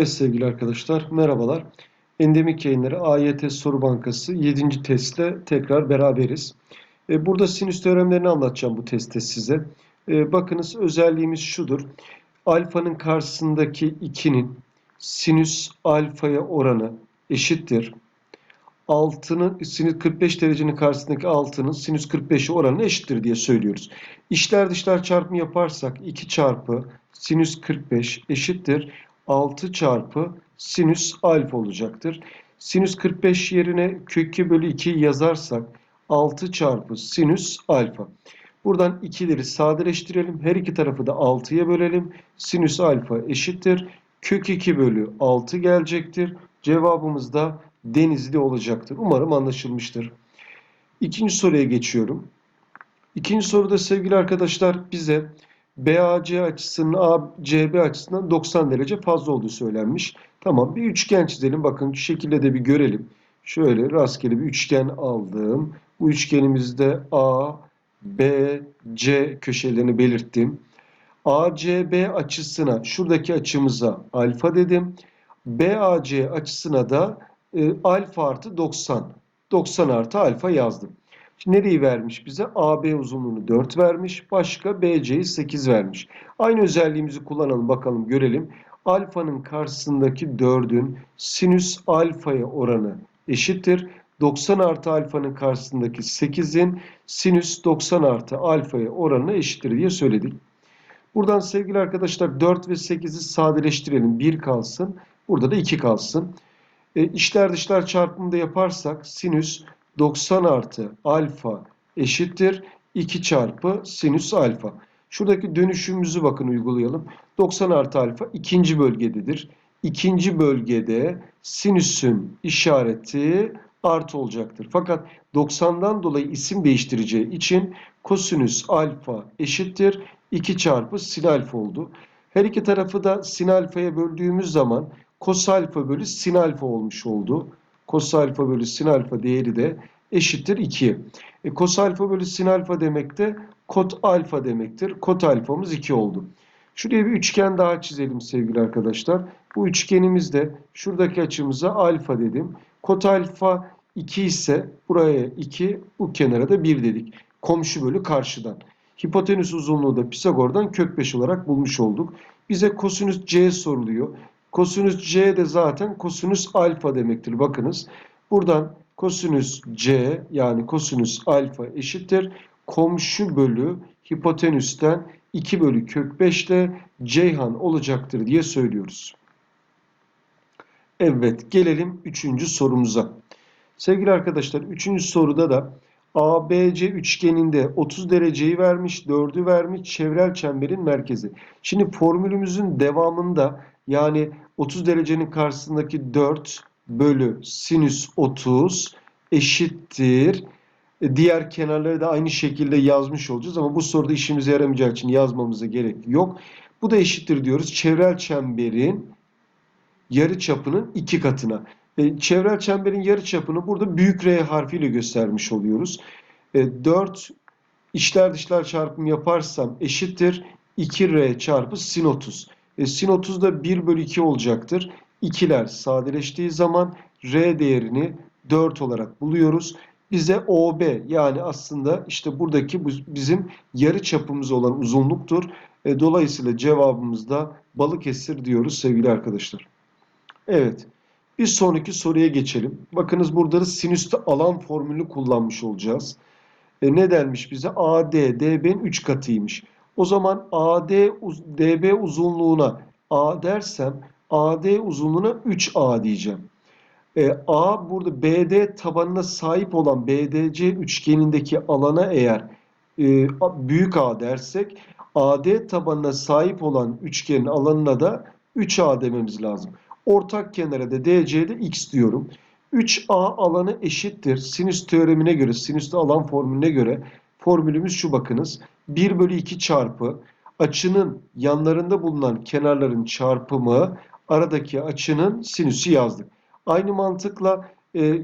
Evet sevgili arkadaşlar merhabalar. Endemik yayınları AYT Soru Bankası 7. testle tekrar beraberiz. E, Burada sinüs teoremlerini anlatacağım bu testte size. E, Bakınız özelliğimiz şudur. Alfanın karşısındaki 2'nin sinüs alfaya oranı eşittir. 6'nın sinüs 45 derecenin karşısındaki 6'nın sinüs 45'e oranı eşittir diye söylüyoruz. İçler dışlar çarpımı yaparsak 2 çarpı sinüs 45 eşittir 6 çarpı sinüs alfa olacaktır. Sinüs 45 yerine kök 2 bölü 2 yazarsak 6 çarpı sinüs alfa. Buradan ikileri sadeleştirelim. Her iki tarafı da 6'ya bölelim. Sinüs alfa eşittir. Kök 2 bölü 6 gelecektir. Cevabımız da denizli olacaktır. Umarım anlaşılmıştır. İkinci soruya geçiyorum. İkinci soruda sevgili arkadaşlar bize BAC açısının ACB açısından 90 derece fazla olduğu söylenmiş. Tamam bir üçgen çizelim. Bakın şu şekilde de bir görelim. Şöyle rastgele bir üçgen aldım. Bu üçgenimizde A, B, C köşelerini belirttim. ACB açısına şuradaki açımıza alfa dedim. BAC açısına da e, alfa artı 90. 90 artı alfa yazdım. Şimdi nereyi vermiş bize? AB uzunluğunu 4 vermiş. Başka BC'yi 8 vermiş. Aynı özelliğimizi kullanalım bakalım görelim. Alfanın karşısındaki 4'ün sinüs alfaya oranı eşittir. 90 artı alfanın karşısındaki 8'in sinüs 90 artı alfaya oranı eşittir diye söyledik. Buradan sevgili arkadaşlar 4 ve 8'i sadeleştirelim. 1 kalsın. Burada da 2 kalsın. E, içler dışlar çarpımında yaparsak sinüs 90 artı alfa eşittir 2 çarpı sinüs alfa. Şuradaki dönüşümümüzü bakın uygulayalım. 90 artı alfa ikinci bölgededir. İkinci bölgede sinüsün işareti artı olacaktır. Fakat 90'dan dolayı isim değiştireceği için kosinüs alfa eşittir 2 çarpı sin alfa oldu. Her iki tarafı da sin alfaya böldüğümüz zaman kos alfa bölü sin alfa olmuş oldu. Kos alfa bölü sin alfa değeri de eşittir 2'ye. E, kos alfa bölü sin alfa demek de kot alfa demektir. Kot alfamız 2 oldu. Şuraya bir üçgen daha çizelim sevgili arkadaşlar. Bu üçgenimizde şuradaki açımıza alfa dedim. Kot alfa 2 ise buraya 2, bu kenara da 1 dedik. Komşu bölü karşıdan. Hipotenüs uzunluğu da Pisagor'dan kök 5 olarak bulmuş olduk. Bize kosinüs C soruluyor. Kosinüs C de zaten kosinüs alfa demektir. Bakınız buradan kosinüs C yani kosinüs alfa eşittir. Komşu bölü hipotenüsten 2 bölü kök 5 ile Ceyhan olacaktır diye söylüyoruz. Evet gelelim 3. sorumuza. Sevgili arkadaşlar 3. soruda da ABC üçgeninde 30 dereceyi vermiş, 4'ü vermiş, çevrel çemberin merkezi. Şimdi formülümüzün devamında yani 30 derecenin karşısındaki 4 bölü sinüs 30 eşittir. E, Diğer kenarları da aynı şekilde yazmış olacağız ama bu soruda işimize yaramayacağı için yazmamıza gerek yok. Bu da eşittir diyoruz. Çevrel çemberin yarı çapının iki katına. E, çevrel çemberin yarı çapını burada büyük R harfiyle göstermiş oluyoruz. E, 4 içler dışlar çarpımı yaparsam eşittir 2R çarpı sin 30. E, sin 30 da 1 bölü 2 olacaktır. İkiler sadeleştiği zaman R değerini 4 olarak buluyoruz. Bize OB yani aslında işte buradaki bu bizim yarı çapımız olan uzunluktur. E, dolayısıyla cevabımız da Balıkesir diyoruz sevgili arkadaşlar. Evet. Bir sonraki soruya geçelim. Bakınız burada da sinüste alan formülünü kullanmış olacağız. E, ne denmiş bize? AD, DB'nin 3 katıymış. O zaman AD, DB uzunluğuna A dersem AD uzunluğuna 3A diyeceğim. E, A burada BD tabanına sahip olan BDC üçgenindeki alana eğer e, büyük A dersek AD tabanına sahip olan üçgenin alanına da 3A dememiz lazım. Ortak kenara da DC'de x diyorum. 3A alanı eşittir. Sinüs teoremine göre, sinüste alan formülüne göre formülümüz şu bakınız. 1 bölü 2 çarpı açının yanlarında bulunan kenarların çarpımı aradaki açının sinüsü yazdık. Aynı mantıkla e,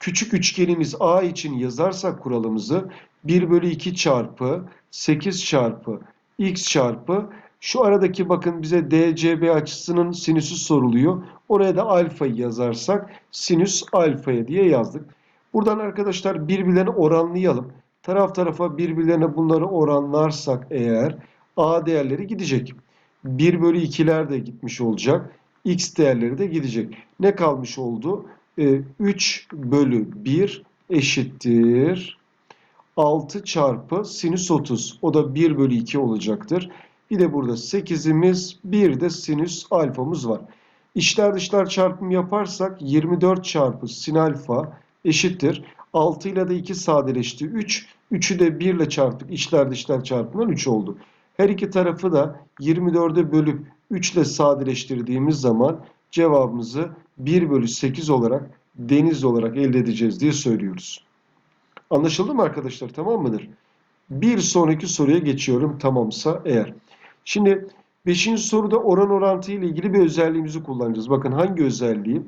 küçük üçgenimiz A için yazarsak kuralımızı 1 bölü 2 çarpı 8 çarpı x çarpı Şu aradaki bakın bize DCB açısının sinüsü soruluyor. Oraya da alfayı yazarsak sinüs alfaya diye yazdık. Buradan arkadaşlar birbirlerine oranlayalım. Taraf tarafa birbirlerine bunları oranlarsak eğer A değerleri gidecek. 1 bölü 2'ler de gitmiş olacak. X değerleri de gidecek. Ne kalmış oldu? Ee, 3 bölü 1 eşittir. 6 çarpı sinüs 30. O da 1 bölü 2 olacaktır. Bir de burada 8'imiz bir de sinüs alfamız var. İçler dışlar çarpım yaparsak 24 çarpı sin alfa eşittir. 6 ile de 2 sadeleşti 3. 3'ü de 1 ile çarptık. İçler dışlar çarpımından 3 oldu. Her iki tarafı da 24'e bölüp 3 ile sadeleştirdiğimiz zaman cevabımızı 1 bölü 8 olarak deniz olarak elde edeceğiz diye söylüyoruz. Anlaşıldı mı arkadaşlar? Tamam mıdır? Bir sonraki soruya geçiyorum tamamsa eğer. Şimdi 5. soruda oran orantı ile ilgili bir özelliğimizi kullanacağız. Bakın hangi özelliği?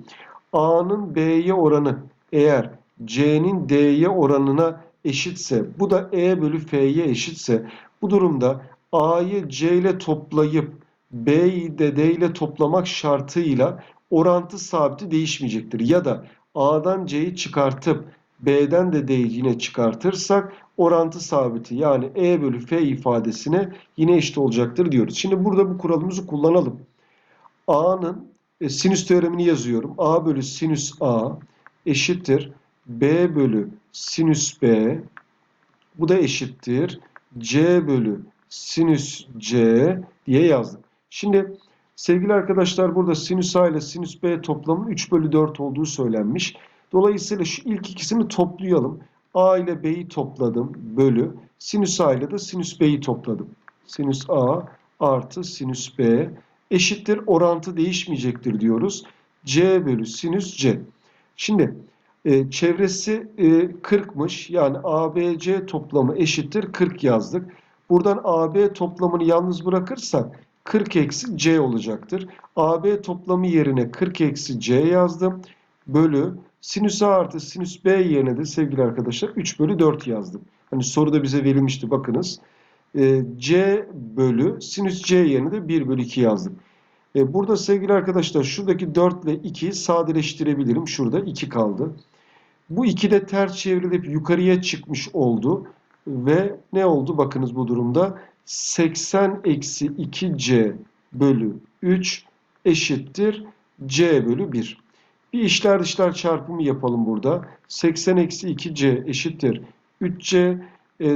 A'nın B'ye oranı eğer C'nin D'ye oranına eşitse, bu da E bölü F'ye eşitse, bu durumda A'yı C ile toplayıp B'yi de D ile toplamak şartıyla orantı sabiti değişmeyecektir. Ya da A'dan C'yi çıkartıp B'den de D'yi yine çıkartırsak orantı sabiti yani E bölü F ifadesine yine eşit olacaktır diyoruz. Şimdi burada bu kuralımızı kullanalım. A'nın e, sinüs teoremini yazıyorum. A bölü sinüs A eşittir. B bölü sinüs B bu da eşittir. C bölü sinüs C diye yazdık. Şimdi sevgili arkadaşlar burada sinüs A ile sinüs B toplamının 3 bölü 4 olduğu söylenmiş. Dolayısıyla şu ilk ikisini toplayalım. A ile B'yi topladım bölü. Sinüs A ile de sinüs B'yi topladım. Sinüs A artı sinüs B eşittir orantı değişmeyecektir diyoruz. C bölü sinüs C. Şimdi e, çevresi e, 40'mış. Yani ABC toplamı eşittir 40 yazdık. Buradan AB toplamını yalnız bırakırsak 40 eksi C olacaktır. AB toplamı yerine 40 eksi C yazdım. Bölü sinüs A artı sinüs B yerine de sevgili arkadaşlar 3 bölü 4 yazdım. Hani soruda bize verilmişti bakınız. E, C bölü sinüs C yerine de 1 bölü 2 yazdım. E, burada sevgili arkadaşlar şuradaki 4 ile 2'yi sadeleştirebilirim. Şurada 2 kaldı. Bu 2 de ters çevrilip yukarıya çıkmış oldu. Ve ne oldu bakınız bu durumda? 80 eksi 2C bölü 3 eşittir C bölü 1. Bir işler dışlar çarpımı yapalım burada. 80 eksi 2C eşittir 3C.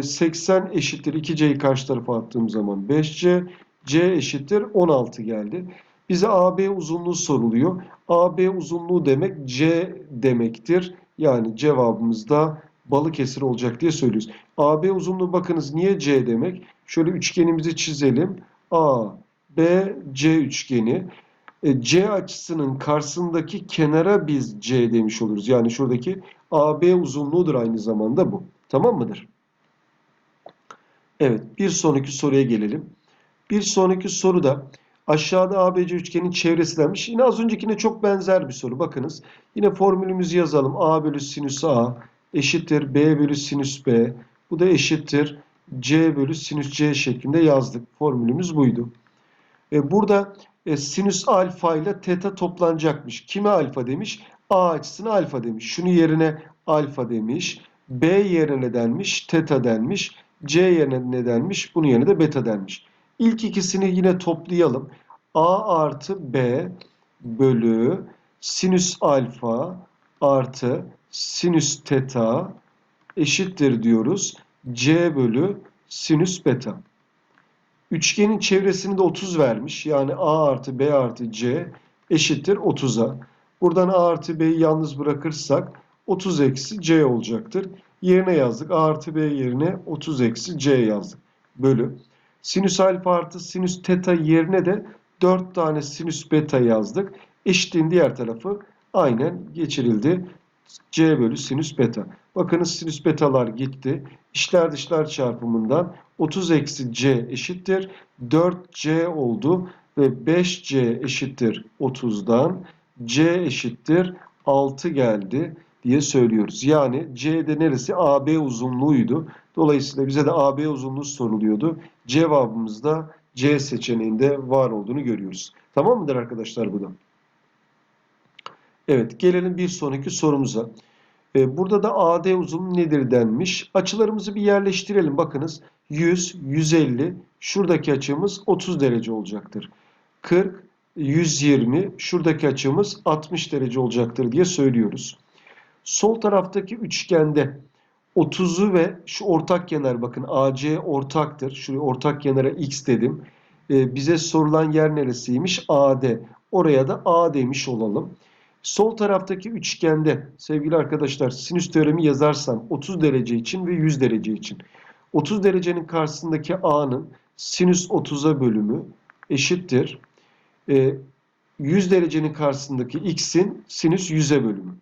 80 e, eşittir 2C'yi karşı tarafa attığım zaman 5C. C eşittir 16 geldi. Bize AB uzunluğu soruluyor. AB uzunluğu demek C demektir. Yani cevabımız da Balıkesir olacak diye söylüyoruz. AB uzunluğu bakınız niye C demek? Şöyle üçgenimizi çizelim. A, B, C üçgeni. E, C açısının karşısındaki kenara biz C demiş oluruz. Yani şuradaki AB uzunluğudur aynı zamanda bu. Tamam mıdır? Evet bir sonraki soruya gelelim. Bir sonraki soruda aşağıda ABC üçgenin çevresi denmiş. Yine az öncekine çok benzer bir soru. Bakınız yine formülümüzü yazalım. A bölü sinüs A eşittir B bölü sinüs B. Bu da eşittir C bölü sinüs C şeklinde yazdık. Formülümüz buydu. E, burada e, sinüs alfa ile teta toplanacakmış. Kime alfa demiş? A açısına alfa demiş. Şunu yerine alfa demiş. B yerine denmiş? Teta denmiş. C yerine ne denmiş? Bunun yerine de beta denmiş. İlk ikisini yine toplayalım. A artı B bölü sinüs alfa artı sinüs teta eşittir diyoruz. C bölü sinüs beta. Üçgenin çevresini de 30 vermiş. Yani A artı B artı C eşittir 30'a. Buradan A artı B'yi yalnız bırakırsak 30 eksi C olacaktır. Yerine yazdık. A artı B yerine 30 eksi C yazdık. Bölü. Sinüs alfa artı sinüs teta yerine de 4 tane sinüs beta yazdık. Eşitliğin diğer tarafı aynen geçirildi. C bölü sinüs beta. Bakınız sinüs betalar gitti. İşler dışlar çarpımından 30 eksi C eşittir. 4C oldu ve 5C eşittir 30'dan. C eşittir 6 geldi diye söylüyoruz. Yani C'de neresi? AB uzunluğuydu. Dolayısıyla bize de AB uzunluğu soruluyordu. Cevabımız da C seçeneğinde var olduğunu görüyoruz. Tamam mıdır arkadaşlar bu da? Evet gelelim bir sonraki sorumuza. Ee, Burada da AD uzunluğu nedir denmiş. Açılarımızı bir yerleştirelim. Bakınız 100, 150, şuradaki açımız 30 derece olacaktır. 40, 120, şuradaki açımız 60 derece olacaktır diye söylüyoruz. Sol taraftaki üçgende 30'u ve şu ortak kenar bakın AC ortaktır. Şuraya ortak kenara X dedim. Ee, bize sorulan yer neresiymiş? AD. Oraya da A demiş olalım. Sol taraftaki üçgende sevgili arkadaşlar sinüs teoremi yazarsam 30 derece için ve 100 derece için. 30 derecenin karşısındaki A'nın sinüs 30'a bölümü eşittir. Ee, 100 derecenin karşısındaki X'in sinüs 100'e bölümü.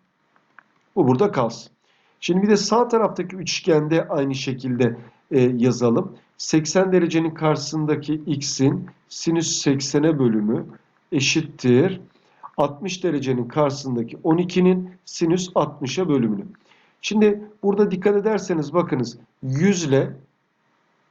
Bu burada kalsın. Şimdi bir de sağ taraftaki üçgende aynı şekilde e, yazalım. 80 derecenin karşısındaki x'in sinüs 80'e bölümü eşittir. 60 derecenin karşısındaki 12'nin sinüs 60'a bölümünü. Şimdi burada dikkat ederseniz bakınız 100 ile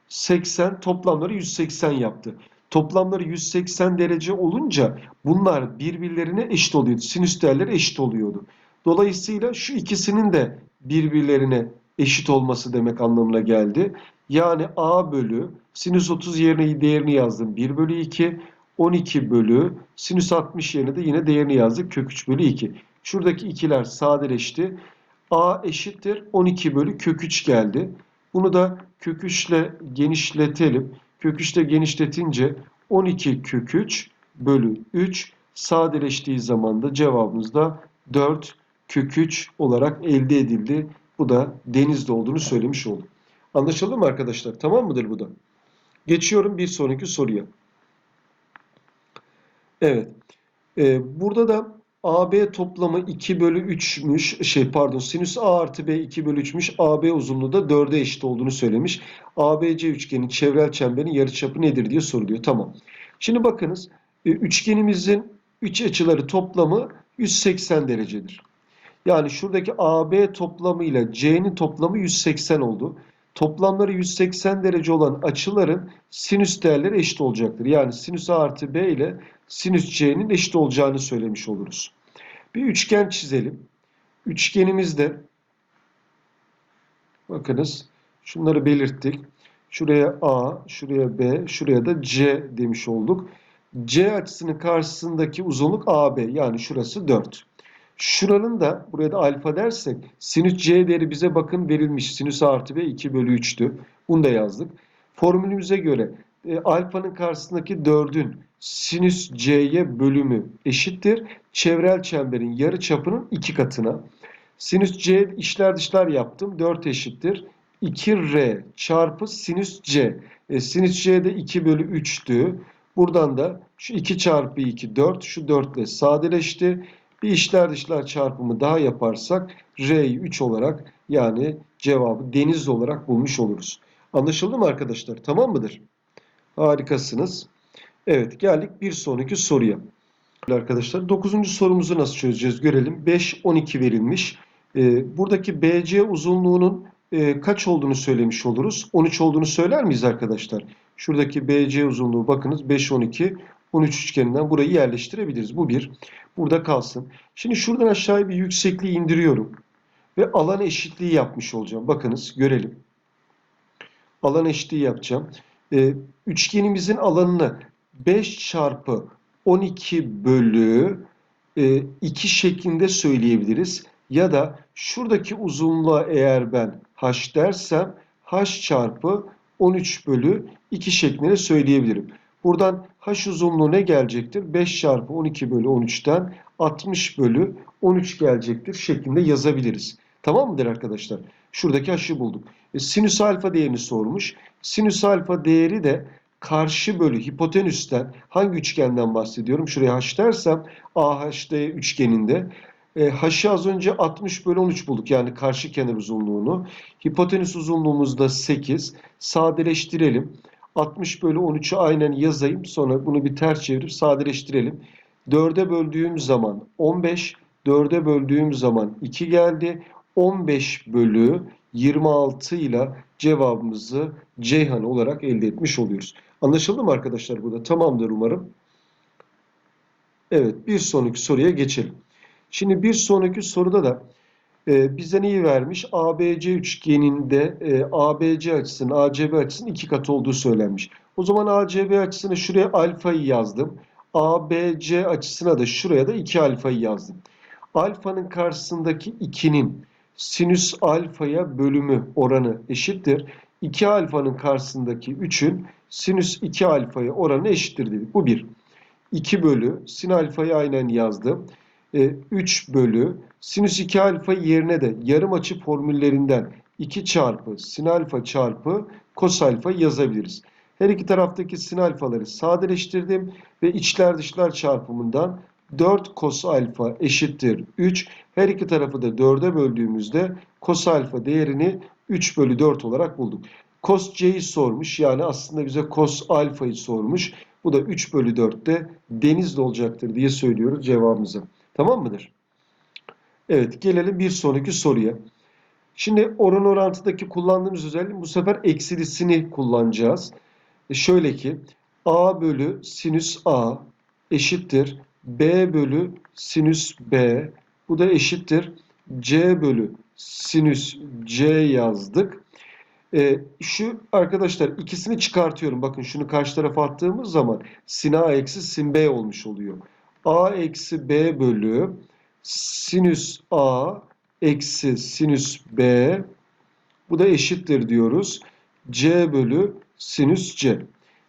80 toplamları 180 yaptı. Toplamları 180 derece olunca bunlar birbirlerine eşit oluyordu. Sinüs değerleri eşit oluyordu. Dolayısıyla şu ikisinin de birbirlerine eşit olması demek anlamına geldi. Yani a bölü sinüs 30 yerine değerini yazdım 1 bölü 2. 12 bölü sinüs 60 yerine de yine değerini yazdık kök 3 bölü 2. Şuradaki ikiler sadeleşti. a eşittir 12 bölü kök 3 geldi. Bunu da kök 3 ile genişletelim. Kök 3 ile genişletince 12 kök 3 bölü 3 sadeleştiği zaman da cevabımız da 4 kök 3 olarak elde edildi. Bu da denizde olduğunu söylemiş oldum. Anlaşıldı mı arkadaşlar? Tamam mıdır bu da? Geçiyorum bir sonraki soruya. Evet. Ee, burada da AB toplamı 2 bölü 3'müş. Şey pardon sinüs A artı B 2 bölü 3'müş. AB uzunluğu da 4'e eşit olduğunu söylemiş. ABC üçgenin çevrel çemberin yarıçapı nedir diye soruluyor. Tamam. Şimdi bakınız. e, Üçgenimizin 3 açıları toplamı 180 derecedir. Yani şuradaki AB toplamı ile C'nin toplamı 180 oldu. Toplamları 180 derece olan açıların sinüs değerleri eşit olacaktır. Yani sinüs A artı B ile sinüs C'nin eşit olacağını söylemiş oluruz. Bir üçgen çizelim. Üçgenimizde bakınız şunları belirttik. Şuraya A, şuraya B, şuraya da C demiş olduk. C açısının karşısındaki uzunluk AB yani şurası 4. Şuranın da buraya da alfa dersek sinüs c değeri bize bakın verilmiş. Sinüs artı b 2 bölü 3'tü. Bunu da yazdık. Formülümüze göre e, alfanın karşısındaki 4'ün sinüs c'ye bölümü eşittir. Çevrel çemberin yarı çapının 2 katına. Sinüs c işler dışlar yaptım. 4 eşittir. 2r çarpı sinüs c. E, sinüs c de 2 bölü 3'tü. Buradan da şu 2 çarpı 2 4. Şu 4 ile sadeleşti. Bir işler dışlar çarpımı daha yaparsak R'yi 3 olarak yani cevabı deniz olarak bulmuş oluruz. Anlaşıldı mı arkadaşlar? Tamam mıdır? Harikasınız. Evet geldik bir sonraki soruya. Arkadaşlar 9. sorumuzu nasıl çözeceğiz görelim. 5, 12 verilmiş. Ee, buradaki BC uzunluğunun e, kaç olduğunu söylemiş oluruz. 13 olduğunu söyler miyiz arkadaşlar? Şuradaki BC uzunluğu bakınız 5, 12. 13 üçgeninden burayı yerleştirebiliriz. Bu bir. Burada kalsın. Şimdi şuradan aşağıya bir yüksekliği indiriyorum. Ve alan eşitliği yapmış olacağım. Bakınız görelim. Alan eşitliği yapacağım. Ee, üçgenimizin alanını 5 çarpı 12 bölü e, 2 şeklinde söyleyebiliriz. Ya da şuradaki uzunluğa eğer ben h dersem h çarpı 13 bölü 2 şeklinde söyleyebilirim. Buradan h uzunluğu ne gelecektir? 5 çarpı 12 bölü 13'ten 60 bölü 13 gelecektir şeklinde yazabiliriz. Tamam mıdır arkadaşlar? Şuradaki h'ı bulduk. E, sinüs alfa değerini sormuş. Sinüs alfa değeri de karşı bölü hipotenüsten hangi üçgenden bahsediyorum? Şuraya h dersem AHD üçgeninde e, h'ı az önce 60 bölü 13 bulduk. Yani karşı kenar uzunluğunu. Hipotenüs uzunluğumuz da 8. Sadeleştirelim. 60 bölü 13'ü aynen yazayım. Sonra bunu bir ters çevirip sadeleştirelim. 4'e böldüğüm zaman 15, 4'e böldüğüm zaman 2 geldi. 15 bölü 26 ile cevabımızı Ceyhan olarak elde etmiş oluyoruz. Anlaşıldı mı arkadaşlar burada? Tamamdır umarım. Evet bir sonraki soruya geçelim. Şimdi bir sonraki soruda da e, bize neyi vermiş? ABC üçgeninde e, ABC açısının ACB açısının iki katı olduğu söylenmiş. O zaman ACB açısını şuraya alfayı yazdım. ABC açısına da şuraya da 2 alfayı yazdım. Alfanın karşısındaki 2'nin sinüs alfaya bölümü oranı eşittir. 2 alfanın karşısındaki 3'ün sinüs 2 alfaya oranı eşittir dedik. Bu 1. 2 bölü sin alfayı aynen yazdım. E, 3 bölü sinüs 2 alfa yerine de yarım açı formüllerinden 2 çarpı sin alfa çarpı kos alfa yazabiliriz. Her iki taraftaki sin alfaları sadeleştirdim ve içler dışlar çarpımından 4 kos alfa eşittir 3. Her iki tarafı da 4'e böldüğümüzde kos alfa değerini 3 bölü 4 olarak bulduk. Kos c'yi sormuş yani aslında bize kos alfayı sormuş. Bu da 3 bölü 4'te denizli olacaktır diye söylüyoruz cevabımızı. Tamam mıdır? Evet gelelim bir sonraki soruya. Şimdi oran orantıdaki kullandığımız özelliğin bu sefer eksilisini kullanacağız. E şöyle ki a bölü sinüs a eşittir b bölü sinüs b. Bu da eşittir c bölü sinüs c yazdık. E, şu arkadaşlar ikisini çıkartıyorum. Bakın şunu karşı tarafa attığımız zaman sin a eksi sin b olmuş oluyor. A eksi b bölü sinüs a eksi sinüs b bu da eşittir diyoruz. c bölü sinüs c.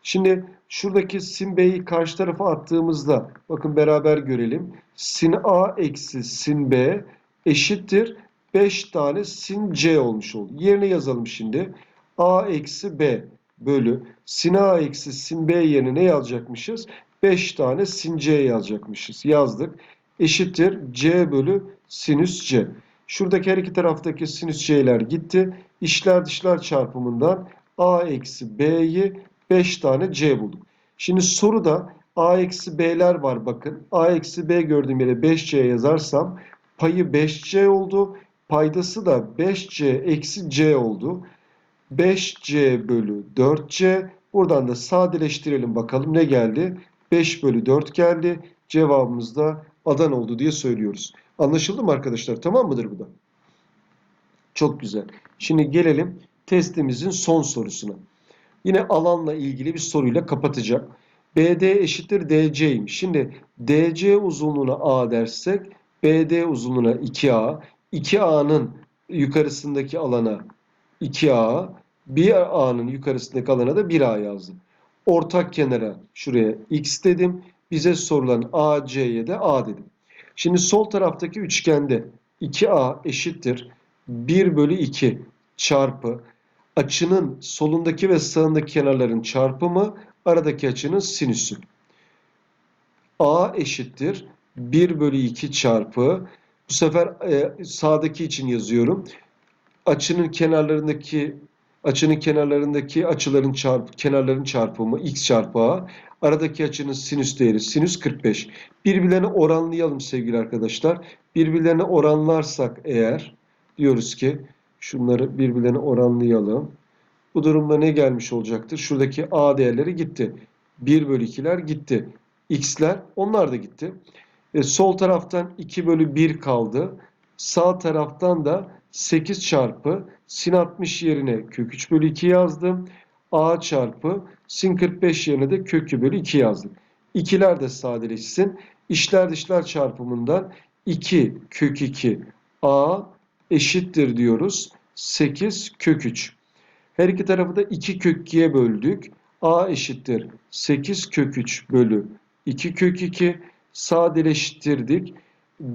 Şimdi şuradaki sin b'yi karşı tarafa attığımızda bakın beraber görelim. Sin a eksi sin b eşittir 5 tane sin c olmuş oldu. Yerine yazalım şimdi. a eksi b bölü sin a eksi sin b yerine ne yazacakmışız? 5 tane sin c yazacakmışız. Yazdık. Eşittir c bölü sinüs c. Şuradaki her iki taraftaki sinüs c'ler gitti. İşler dışlar çarpımından a eksi b'yi 5 tane c bulduk. Şimdi soruda a eksi b'ler var bakın. a eksi b gördüğüm yere 5c yazarsam payı 5c oldu. Paydası da 5c eksi c oldu. 5c bölü 4c. Buradan da sadeleştirelim bakalım ne geldi? 5 bölü 4 geldi. Cevabımız da Adana oldu diye söylüyoruz. Anlaşıldı mı arkadaşlar? Tamam mıdır bu da? Çok güzel. Şimdi gelelim testimizin son sorusuna. Yine alanla ilgili bir soruyla kapatacağım. BD eşittir DC'ymiş. Şimdi DC uzunluğuna A dersek BD uzunluğuna 2A. 2A'nın yukarısındaki alana 2A. 1A'nın yukarısındaki alana da 1A yazdım. Ortak kenara şuraya X dedim. Bize sorulan AC'ye de A dedim. Şimdi sol taraftaki üçgende 2A eşittir 1 bölü 2 çarpı açının solundaki ve sağındaki kenarların çarpımı aradaki açının sinüsü. A eşittir 1 bölü 2 çarpı bu sefer e, sağdaki için yazıyorum. Açının kenarlarındaki açının kenarlarındaki açıların çarp kenarların çarpımı x çarpı a. Aradaki açının sinüs değeri sinüs 45. Birbirlerine oranlayalım sevgili arkadaşlar. Birbirlerine oranlarsak eğer diyoruz ki şunları birbirlerine oranlayalım. Bu durumda ne gelmiş olacaktır? Şuradaki a değerleri gitti. 1 bölü 2'ler gitti. x'ler onlar da gitti. E, sol taraftan 2 bölü 1 kaldı. Sağ taraftan da 8 çarpı sin 60 yerine kök 3 bölü 2 yazdım. a çarpı sin 45 yerine de kök 2 bölü 2 yazdım. İkiler de sadeleşsin. İşler dışlar çarpımından 2 kök 2 a eşittir diyoruz. 8 kök 3. Her iki tarafı da 2 kök 2'ye böldük. a eşittir 8 kök 3 bölü 2 kök 2 sadeleştirdik.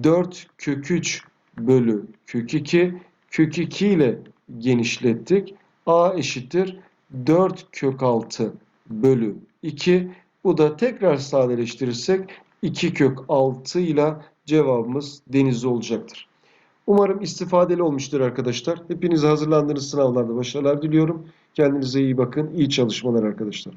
4 kök 3 bölü kök 2 kök 2 ile genişlettik. a eşittir 4 kök 6 bölü 2. Bu da tekrar sadeleştirirsek 2 kök 6 ile cevabımız denizli olacaktır. Umarım istifadeli olmuştur arkadaşlar. Hepinize hazırlandığınız sınavlarda başarılar diliyorum. Kendinize iyi bakın. İyi çalışmalar arkadaşlar.